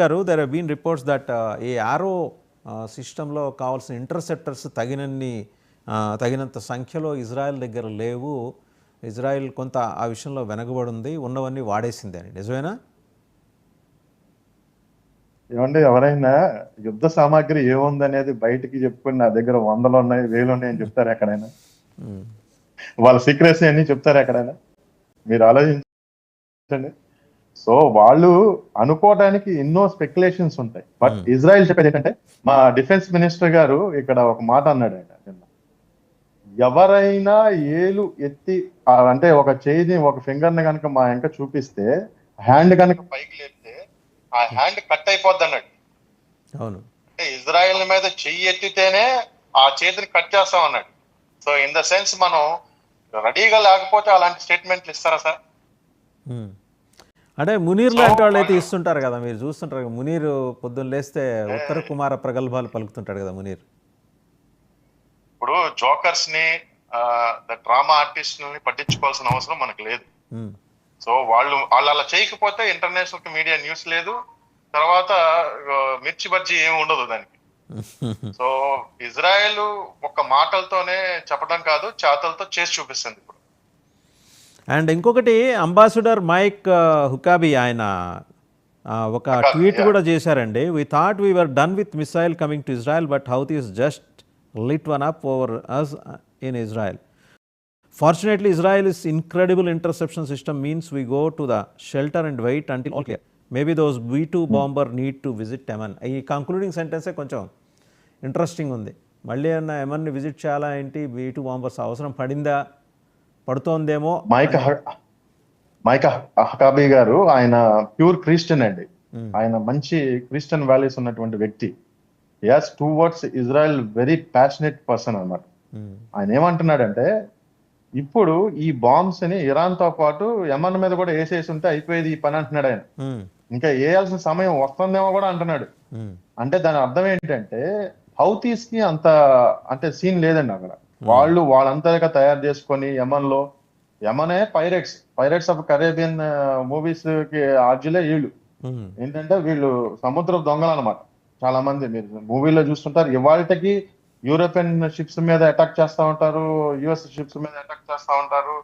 గారు there been reports that ఈ ఆరో సిస్టంలో కావాల్సిన ఇంటర్సెప్టర్స్ తగినన్ని తగినంత సంఖ్యలో ఇజ్రాయెల్ దగ్గర లేవు. ఇజ్రాయెల్ కొంత ఆ విషయంలో వెనకబడి ఉంది ఉన్నవన్నీ వాడేసింది అని. నిజమేనా? ఏమండి ఎవరైనా యుద్ధ సామాగ్రి ఏముందనేది బయటికి చెప్పుకుని నా దగ్గర వందలు ఉన్నాయి వేలు ఉన్నాయి అని చెప్తారు ఎక్కడైనా. వాళ్ళ సీక్రెట్స్ అన్ని చెప్తారు ఎక్కడైనా? మీరు ఆలోచించండి. సో వాళ్ళు అనుకోవడానికి ఎన్నో స్పెక్యులేషన్స్ ఉంటాయి. బట్ ఇజ్రాయెల్ చెప్పేది ఏంటంటే మా డిఫెన్స్ మినిస్టర్ గారు ఇక్కడ ఒక మాట అన్నాడు ఆయన నిన్న. ఎవరైనా ఏలు ఎత్తి అంటే ఒక చేయిని ఒక ఫింగర్ని కనుక మా వెంక చూపిస్తే హ్యాండ్ కనుక పైకి లేపితే ఆ హ్యాండ్ కట్ అయిపోద్ది అన్నాడు. అవును. అంటే ఇజ్రాయెల్ మీద చెయ్యి ఎత్తితేనే ఆ చేతిని కట్ చేస్తాం అన్నాడు. సో ఇన్ ద సెన్స్ మనం రెడీగా లేకపోతే అలాంటి స్టేట్మెంట్లు ఇస్తారా సార్? మ్మ్. అంటే మునీర్ లాంటి వాళ్ళు అయితే ఇస్తుంటారు కదా మీరు చూస్తుంటారు కదా, మునీర్ పొద్దున్న లేస్తే ఉత్తర కుమార ప్రగల్భాలు పలుకుతుంటాడు కదా మునీర్. ఇప్పుడు జోకర్స్ని ద డ్రామా ఆర్టిస్ట్ని పట్టించుకోవాల్సిన అవసరం మనకు లేదు. సో వాళ్ళు వాళ్ళు అలా చేయకపోతే ఇంటర్నేషనల్ మీడియా న్యూస్ లేదు. తర్వాత మిర్చి బజ్జీ ఏమి ఉండదు దానికి. సో ఇజ్రాయెల్ ఒక మాటలతోనే చెప్పడం కాదు చేతలతో చేసి చూపిస్తుంది ఇప్పుడు. అండ్ ఇంకొకటి అంబాసిడర్ మైక్ హుకాబీ ఆయన ఒక ట్వీట్ కూడా చేశారండి. We thought we were done with missile coming to Israel but Houthi is just lit one up over us in Israel fortunately Israel is incredible interception system means we go to the shelter and wait until clear maybe those B two bomber need to visit Yemen ఈ concluding సెంటెన్సే కొంచెం interesting ఉంది. మళ్ళీ అన్న ఎమన్ని visit చేయాలా ఏంటి? Be two bombers అవసరం పడిందా? పడుతోందేమో mic mic హకాబీ గారు ఆయన ప్యూర్ క్రిస్టియన్ అండి. ఆయన మంచి క్రిస్టియన్ వాల్యూస్ ఉన్నటువంటి వ్యక్తి. As two words Israel very passionate person అన్నమాట. మ్మ్. ఆయన ఏమంటున్నాడంటే ఇప్పుడు ఈ బాంబ్స్ని ఇరాన్తో పాటు యమన్ మీద కూడా వేసేసి ఉంటే అయిపోయేది ఈ పని అంటున్నాడు ఆయన. ఇంకా వేయాల్సిన సమయం వస్తుందేమో కూడా అంటున్నాడు. అంటే దాని అర్థం ఏంటంటే హౌతీస్కి అంత అంటే సీన్ లేదండి అక్కడ. వాళ్ళు వాళ్ళంతగా తయారు చేసుకొని యమన్లో యమనే పైరెట్స్ పైరెట్స్ ఆఫ్ కరేబియన్ మూవీస్కి ఆర్జులే వీళ్ళు మ్మ్. ఏంటంటే వీళ్ళు సముద్ర దొంగలు అనమాట చాలా మంది మీరు మూవీలో చూస్తుంటారు. ఇవాళకి యూరోపియన్ షిప్స్ మీద అటాక్ చేస్తా ఉంటారు యుఎస్ షిప్స్ మీద అటాక్ చేస్తా ఉంటారు.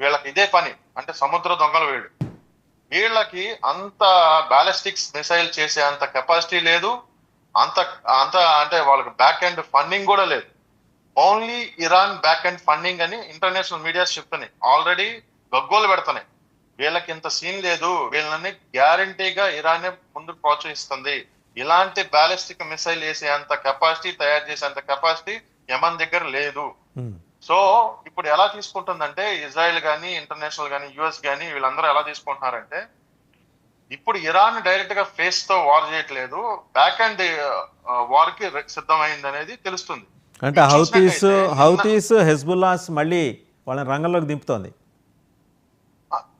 వీళ్ళకి ఇదే పని. అంటే సముద్ర దొంగలు వీళ్ళు. వీళ్ళకి అంత బాలిస్టిక్స్ మిసైల్ చేసే అంత కెపాసిటీ లేదు. అంత అంత అంటే వాళ్ళకి బ్యాక్ ఎండ్ ఫండింగ్ కూడా లేదు. Only Iran back end funding అని ఇంటర్నేషనల్ మీడియాస్ చెప్తున్నాయి. ఆల్రెడీ గగ్గోలు పెడుతున్నాయి. వీళ్ళకి ఇంత సీన్ లేదు. వీళ్ళని గ్యారంటీగా ఇరానే ముందుకు ప్రోత్సహిస్తుంది. ఇలాంటి బ్యాలిస్టిక్ మిసైల్ వేసే అంత కెపాసిటీ తయారు చేసే అంత కెపాసిటీ యమన్ దగ్గర లేదు. మ్మ్. సో ఇప్పుడు ఎలా తీసుకుంటుందంటే ఇజ్రాయెల్ గానీ ఇంటర్నేషనల్ గానీ యుఎస్ గానీ వీళ్ళందరూ ఎలా తీసుకుంటున్నారంటే ఇప్పుడు ఇరాన్ డైరెక్ట్గా ఫేస్తో వార్ చేయట్లేదు. బ్యాక్ అండ్ వార్కి సిద్ధమైంది అనేది తెలుస్తుంది. అంటే హౌతీస్ హౌతీస్ హెజ్బుల్లాస్ మళ్ళీ వాళ్ళని రంగంలోకి దింపుతోంది.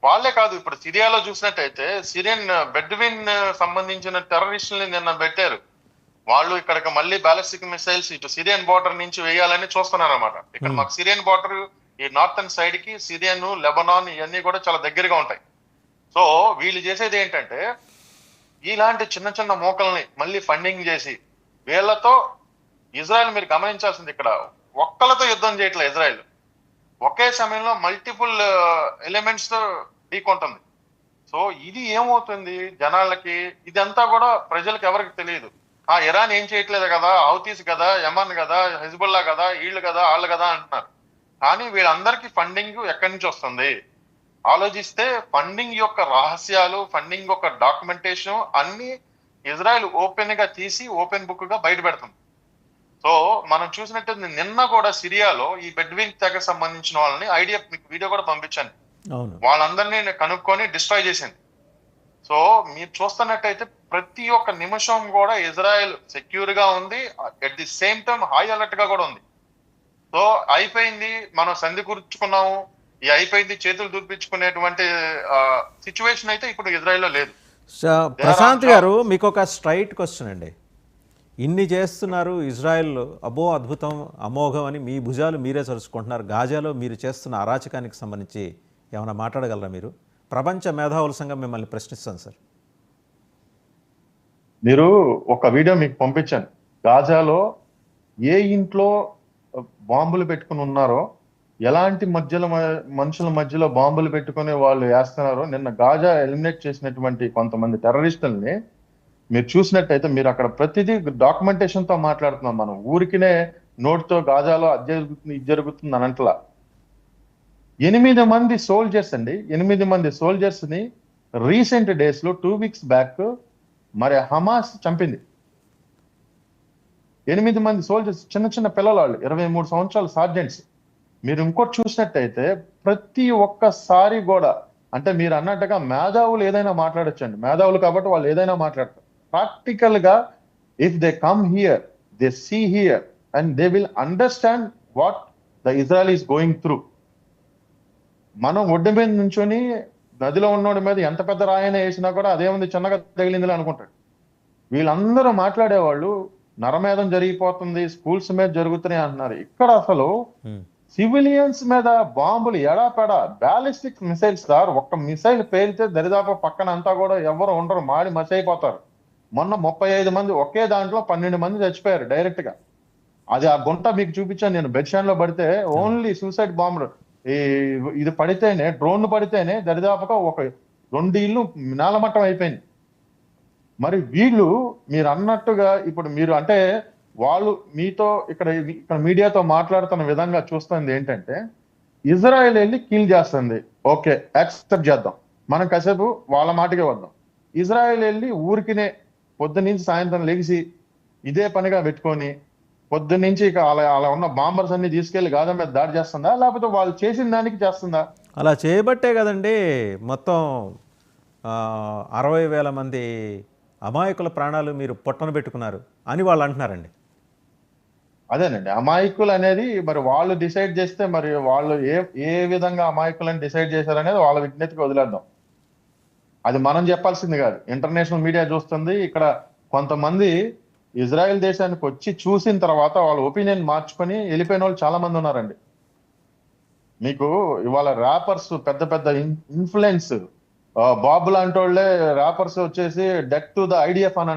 వాళ్ళే కాదు ఇప్పుడు సిరియాలో చూసినట్టయితే సిరియన్ బెడ్విన్ సంబంధించిన టెర్రరిస్టుల్ని నిన్న పెట్టారు. వాళ్ళు ఇక్కడికి మళ్ళీ బ్యాలిస్టిక్ మిసైల్స్ ఇటు సిరియన్ బార్డర్ నుంచి వేయాలని చూస్తున్నారు అనమాట ఇక్కడ మాకు సిరియన్ బార్డర్ ఈ నార్థన్ సైడ్కి సిరియన్ లెబనాన్ ఇవన్నీ కూడా చాలా దగ్గరగా ఉంటాయి. సో వీళ్ళు చేసేది ఏంటంటే ఇలాంటి చిన్న చిన్న మోకల్ని మళ్ళీ ఫండింగ్ చేసి వీళ్ళతో ఇజ్రాయెల్ మీరు గమనించాల్సింది ఇక్కడ ఒక్కలతో యుద్ధం చేయట్లేదు ఇజ్రాయెల్. ఒకే సమయంలో మల్టిపుల్ ఎలిమెంట్స్ uh, తో ఢీకొంటుంది. సో ఇది ఏమవుతుంది? జనాలకి ఇదంతా కూడా ప్రజలకు ఎవరికి తెలియదు. ఆ ఇరాన్ ఏం చేయట్లేదు కదా? హౌతీస్ కదా? యమన్ కదా? హిజ్బుల్లా కదా? వీళ్ళు కదా? వాళ్ళు కదా? అంటున్నారు. కానీ వీళ్ళందరికీ ఫండింగ్ ఎక్కడి నుంచి వస్తుంది? ఆలోచిస్తే ఫండింగ్ యొక్క రహస్యాలు ఫండింగ్ యొక్క డాక్యుమెంటేషన్ అన్ని ఇజ్రాయెల్ ఓపెన్గా తీసి ఓపెన్ బుక్గా బయట పెడుతుంది సో మనం చూసినట్టు నిన్న కూడా సిరియాలో ఈ బెడ్విన్ తెగ సంబంధించిన వాళ్ళని ఐడియా మీకు వీడియో కూడా పంపించాను. వాళ్ళందరినీ నేను కనుక్కొని డిస్ట్రాయ్ చేసింది. సో మీరు చూస్తున్నట్టయితే ప్రతి ఒక్క నిమిషం కూడా ఇజ్రాయెల్ సెక్యూర్గా ఉంది. At the same time high అలర్ట్గా కూడా ఉంది. సో అయిపోయింది. మనం సంధి కూర్చుకున్నాము. ఈ అయిపోయింది చేతులు దూపించుకునేటువంటి సిచ్యువేషన్ అయితే ఇప్పుడు ఇజ్రాయెల్లో లేదు. ప్రశాంత్ గారు మీకు ఒక స్ట్రైట్ క్వశ్చన్ అండి. ఇన్ని చేస్తున్నారు ఇజ్రాయెల్ అబో అద్భుతం అమోఘం అని మీ భుజాలు మీరే చరుచుకుంటున్నారు గాజాలో మీరు చేస్తున్న అరాచకానికి సంబంధించి ఏమైనా మాట్లాడగలరా మీరు? ప్రపంచ మేధావుల సంఘం మిమ్మల్ని ప్రశ్నిస్తాను సార్. మీరు ఒక వీడియో మీకు పంపించాను. గాజాలో ఏ ఇంట్లో బాంబులు పెట్టుకుని ఉన్నారో ఎలాంటి మధ్యలో మ- మనుషుల మధ్యలో బాంబులు పెట్టుకునే వాళ్ళు వేస్తున్నారో నిన్న గాజా ఎలిమినేట్ చేసినటువంటి కొంతమంది టెర్రరిస్టుల్ని మీరు చూసినట్టయితే మీరు అక్కడ ప్రతిదీ డాక్యుమెంటేషన్తో మాట్లాడుతున్నాం మనం. ఊరికినే నోటితో గాజాలో అది జరుగుతుంది ఇది జరుగుతుంది అనంటలా ఎనిమిది మంది సోల్జర్స్ అండి ఎనిమిది మంది సోల్జర్స్ని రీసెంట్ డేస్లో టూ వీక్స్ బ్యాక్ మరి హమాస్ చంపింది. ఎనిమిది మంది సోల్జర్స్ చిన్న చిన్న పిల్లల వాళ్ళు ఇరవై మూడు సంవత్సరాల సార్జెంట్స్ మీరు ఇంకోటి చూసినట్టయితే ప్రతి ఒక్కసారి కూడా అంటే మీరు అన్నట్టుగా మేధావులు ఏదైనా మాట్లాడొచ్చండి. మేధావులు కాబట్టి వాళ్ళు ఏదైనా మాట్లాడతారు. ప్రాక్టికల్గా if they come here they see here and they will understand what the Israel is going through మనం ఒడ్డు మీద నుంచొని నదిలో ఉన్నోడి మీద ఎంత పెద్ద రాయన వేసినా కూడా అదేముంది చిన్నగా తగిలిందిలే అనుకుంటాడు. వీళ్ళందరూ మాట్లాడేవాళ్ళు నరమేధం జరిగిపోతుంది స్కూల్స్ మీద జరుగుతున్నాయి అంటున్నారు. ఇక్కడ అసలు ఉమ్, సివిలియన్స్ మీద బాంబులు ఎడాపెడా బ్యాలిస్టిక్ మిసైల్స్ సార్ ఒక్క మిసైల్ పేలితే దరిదాపు పక్కన అంతా కూడా ఎవరు ఉండరు మాడి మసైపోతారు. మొన్న ముప్పై ఐదు మంది ఒకే దాంట్లో పన్నెండు మంది చచ్చిపోయారు డైరెక్ట్గా. అది ఆ గుంట మీకు చూపించాను నేను బెడ్షాన్లో పడితే ఓన్లీ సూసైడ్ బాంబులు ఈ ఇది పడితేనే డ్రోన్ పడితేనే దరిదాపుగా ఒక రెండు ఇళ్ళు నేలమట్టం అయిపోయింది. మరి వీళ్ళు మీరు అన్నట్టుగా ఇప్పుడు మీరు అంటే వాళ్ళు మీతో ఇక్కడ ఇక్కడ మీడియాతో మాట్లాడుతున్న విధంగా చూస్తుంది ఏంటంటే ఇజ్రాయెల్ వెళ్ళి కిల్ చేస్తుంది. ఓకే యాక్సెప్ట్ చేద్దాం. మనం కాసేపు వాళ్ళ మాటకే వద్దాం. ఇజ్రాయెల్ వెళ్ళి ఊరికినే పొద్దు నుంచి సాయంత్రం లెగిసి ఇదే పనిగా పెట్టుకొని పొద్దు నుంచి ఇక అలా అలా ఉన్న బాంబర్స్ అన్ని తీసుకెళ్ళి గాజా మీద దాడి చేస్తుందా? లేకపోతే వాళ్ళు చేసిన దానికి చేస్తుందా? అలా చేయబట్టే కదండి మొత్తం అరవై వేల మంది అమాయకుల ప్రాణాలు మీరు పొట్టన పెట్టుకున్నారు అని వాళ్ళు అంటున్నారండి. అదేనండి. అమాయకులు అనేది మరి వాళ్ళు డిసైడ్ చేస్తే మరి వాళ్ళు ఏ ఏ విధంగా అమాయకులని డిసైడ్ చేశారనేది వాళ్ళ విజ్ఞతకి వదిలేద్దాం. అది మనం చెప్పాల్సింది కాదు. ఇంటర్నేషనల్ మీడియా చూస్తుంది. ఇక్కడ కొంతమంది ఇజ్రాయెల్ దేశానికి వచ్చి చూసిన తర్వాత వాళ్ళ ఒపీనియన్ మార్చుకొని వెళ్ళిపోయిన వాళ్ళు చాలా మంది ఉన్నారండి. మీకు ఇవాళ ర్యాపర్స్ పెద్ద పెద్ద ఇన్ఫ్లుయెన్స్ బాబు లాంటి వాళ్ళే ర్యాపర్స్ వచ్చేసి డెక్ టు ద ఐడిఎఫ్ అని